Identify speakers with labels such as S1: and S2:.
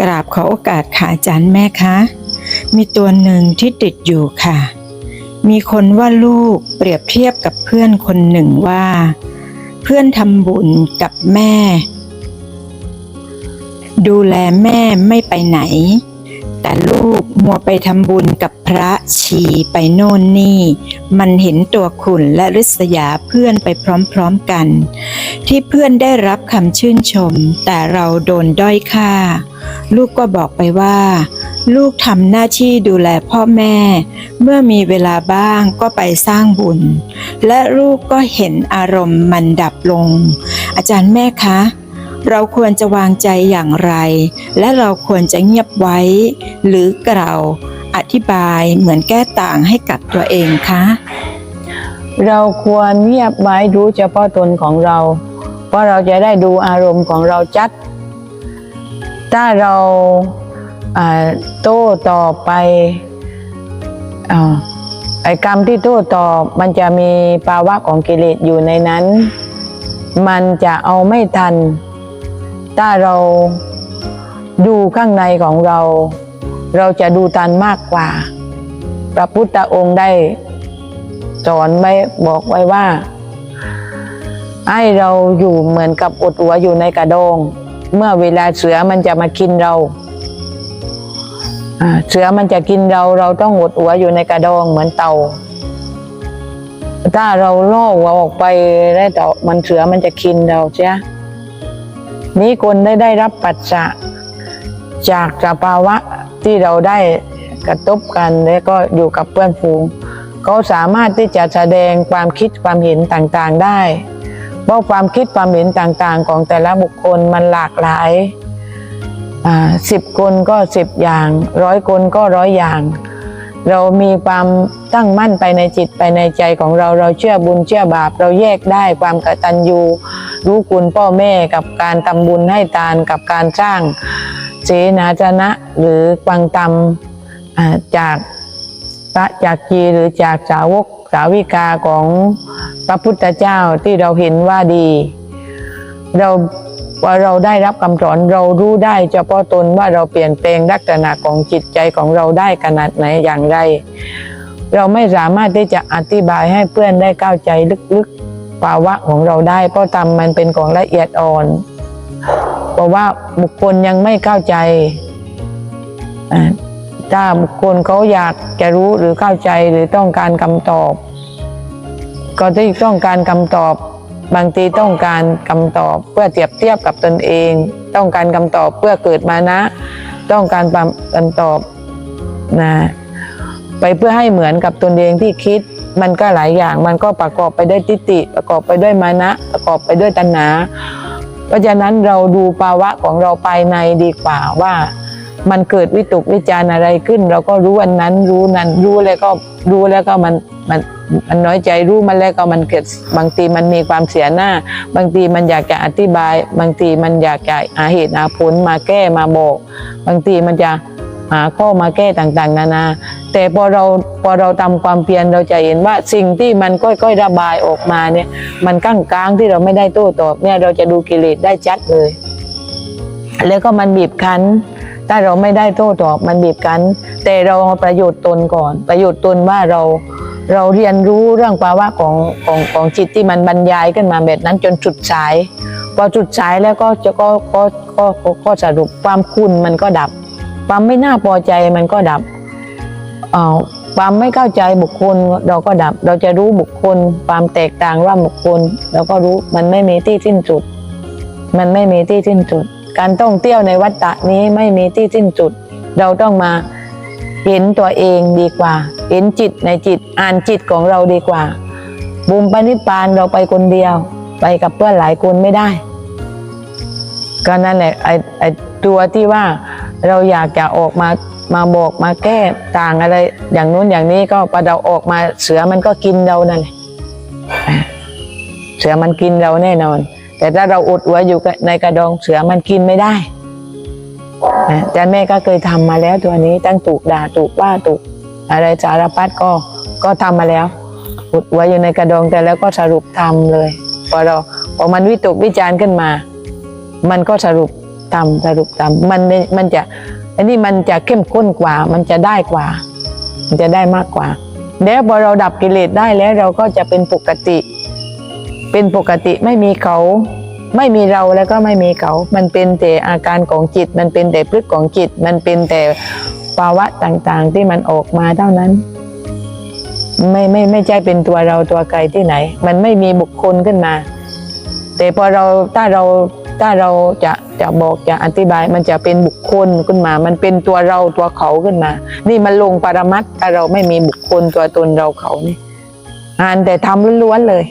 S1: กราบขอโอกาสค่ะอาจารย์แม่คะมีตัวหนึ่งที่ติดอยู่ค่ะ มีคนว่าลูกเปรียบเทียบกับเพื่อนคนหนึ่งว่า เพื่อนทำบุญกับแม่ ดูแลแม่ไม่ไปไหน แต่ลูกมัวไปทำบุญกับพระชีไปโน่นนี่ มันเห็นตัวขุนและริษยาเพื่อนไปพร้อมๆกัน ที่เพื่อนได้รับคำชื่นชม แต่เราโดนด้อยค่า ลูกก็บอกไปว่า ลูกทำหน้าที่ดูแลพ่อแม่ เมื่อมีเวลาบ้างก็ไปสร้างบุญ และลูกก็เห็นอารมณ์มันดับลง อาจารย์แม่คะเราควรจะวางใจอย่างไร และเราควรจะเงียบไว้ หรือกล่าวอธิบายเหมือนแก้ต่างให้กับตัวเองคะ
S2: เราควรเงียบไว้รู้เฉพาะตนของเรา เพราะเราจะได้ดูอารมณ์ของเราชัด ถ้าเราโต้ตอบไปอไอ้กรรมที่โต้ตอบมันจะมีภาวะของกิเลสอยู่ในนั้น มันจะเอาไม่ทัน ถ้าเราดูข้างในของเรา เราจะดูทันมากกว่า พระพุทธองค์ได้สอนไว้บอกไว้ว่า ให้เราอยู่เหมือนกับอดหัวอยู่ในกระดอง เมื่อเวลาเสือมันจะมากินเราเสือมันจะกินเราเราต้องอดหัวอยู่ในกระดองเหมือนเต่า ถ้าเราล่อหัวออกไปแล้วเต่ามันเสือมันจะกินเราใช่ไหมนี้คนได้ได้รับปัจจะจากสภาวะที่เราได้กระทบกันแล้วก็อยู่กับเพื่อนฝูงเขาสามารถที่จะแสดงความคิดความเห็นต่างๆได้ เพราะความคิดความเห็นต่างๆ ของแต่ละบุคคลมันหลากหลายสิบคนก็สิบอย่างร้อยคนก็ร้อยอย่าง เรามีความตั้งมั่นไปในจิตไปในใจของเราเราเชื่อบุญเชื่อบาป เราแยกได้ความกตัญญูรู้คุณพ่อแม่กับการทำบุญให้ทานกับการสร้างเสนาสนะหรือฟังธรรมจากพระจากกีหรือจากสาวกสาวิกาของ ระพุทธเจ้าที่เราเห็นว่าดี เราว่าเราได้รับคำสอนเรารู้ได้เฉพาะตนว่าเราเปลี่ยนแปลงลักษณะของจิตใจของเราได้ขนาดไหนอย่างไร เราไม่สามารถที่จะอธิบายให้เพื่อนได้เข้าใจลึกๆภาวะของเราได้ เพราะทำมันเป็นของละเอียดอ่อนเพราะว่าบุคคลยังไม่เข้าใจถ้าบุคคลเขาอยากจะรู้หรือเข้าใจหรือต้องการคำตอบ ก็ที่ต้องการคำตอบบางทีต้องการคำตอบเพื่อเทียบเทียบกับตนเอง ต้องการคำตอบเพื่อเกิดมานะ ต้องการคำตอบนะไปเพื่อให้เหมือนกับตนเองที่คิดมันก็หลายอย่างมันก็ประกอบไปด้วยทิฏฐิประกอบไปด้วยมานะ ประกอบไปด้วยตัณหา เพราะฉะนั้นเราดูภาวะของเราภายในดีกว่าว่า มันเกิดวิตกวิจารณ์อะไรขึ้น เราก็รู้วันนั้นรู้นั้นรู้แล้วก็รู้แล้วก็มันมัน มันน้อยใจรู้มันแล้วก็มันเกิดบางทีมันมีความเสียหน้า บางทีมันอยากจะอธิบาย บางทีมันอยากจะหาเหตุหาผลมาแก้มาบอก บางทีมันจะหาข้อมาแก้ต่างๆ นานา แต่พอเราพอเราทำความเพียรเราจะเห็นว่าสิ่งที่มันค่อยๆระบายออกมาเนี่ย มันก้างกลางที่เราไม่ได้โต้ตอบเนี่ยเราจะดูกิเลสได้ชัดเลย แล้วก็มันบีบคั้นถ้าเราไม่ได้โต้ตอบมันบีบกันแต่เราเอาประโยชน์ตนก่อน ประโยชน์ตนว่าเรา เราเรียนรู้เรื่องภาวะของของของจิตที่มันบรรยายขึ้นมาแบบนั้นจนจุดสาย พอจุดสายแล้วก็จะก็ก็ก็ก็ก็สรุปความคุณมันก็ดับ ความไม่น่าพอใจมันก็ดับเอ่อความไม่เข้าใจบุคคลเราก็ดับ เราจะรู้บุคคล ความแตกต่างว่าบุคคลเราก็รู้มันไม่มีที่สิ้นสุด มันไม่มีที่สิ้นสุด การท่องเที่ยวในวัฏฏะนี้ไม่มีที่สิ้นสุด เราต้องมา เห็นตัวเองดีกว่า เห็นจิตในจิตอ่านจิตของเราดีกว่า บุมปนิพานเราไปคนเดียว ไปกับเพื่อนหลายคนไม่ได้ ก็นั่นแหละไอ้ไอ้ตัวที่ว่าเราอยากจะออกมามาบอกมาแก้ต่างอะไร อย่างนู้นอย่างนี้ก็พอเราออกมาเสือมันก็กินเรานั่นแหละเสือมันกินเราแน่นอน แต่ถ้าเราอดหัวอยู่ในกระดองเสือมันกินไม่ได้ นะอาจารย์แม่ก็เคยทำมาแล้วตัวนี้ตั้งถูกด่าถูกว่าถูกอะไรสารพัดก็ก็ทำมาแล้วอดหัวอยู่ในกระดองแต่แล้วก็สรุปทำเลยพอเราพอมันวิตกวิจารณ์ขึ้นมา มันก็สรุปตามสรุปตามมันมันจะอันนี้มันจะเข้มข้นกว่า มันจะได้กว่า มันจะได้มากกว่า แล้วพอเราดับกิเลสได้แล้วเราก็จะเป็นปกติ เป็นปกติไม่มีเขา ไม่มีเราแล้วก็ไม่มีเขา มันเป็นแต่อาการของจิต มันเป็นแต่พฤกษของจิต มันเป็นแต่ภาวะต่างๆ ที่มันออกมาเท่านั้น ไม่ไม่ไม่ใช่เป็นตัวเราตัวใครที่ไหน มันไม่มีบุคคลขึ้นมา แต่พอเราถ้าเราถ้าเราจะจะบอกจะอธิบายมันจะเป็นบุคคลขึ้นมา มันเป็นตัวเราตัวเขาขึ้นมา นี่มันลงปรมัตถ์ถ้าเราไม่มีบุคคลตัวตนเราเขานี่อ่านแต่ทำล้วนๆเลย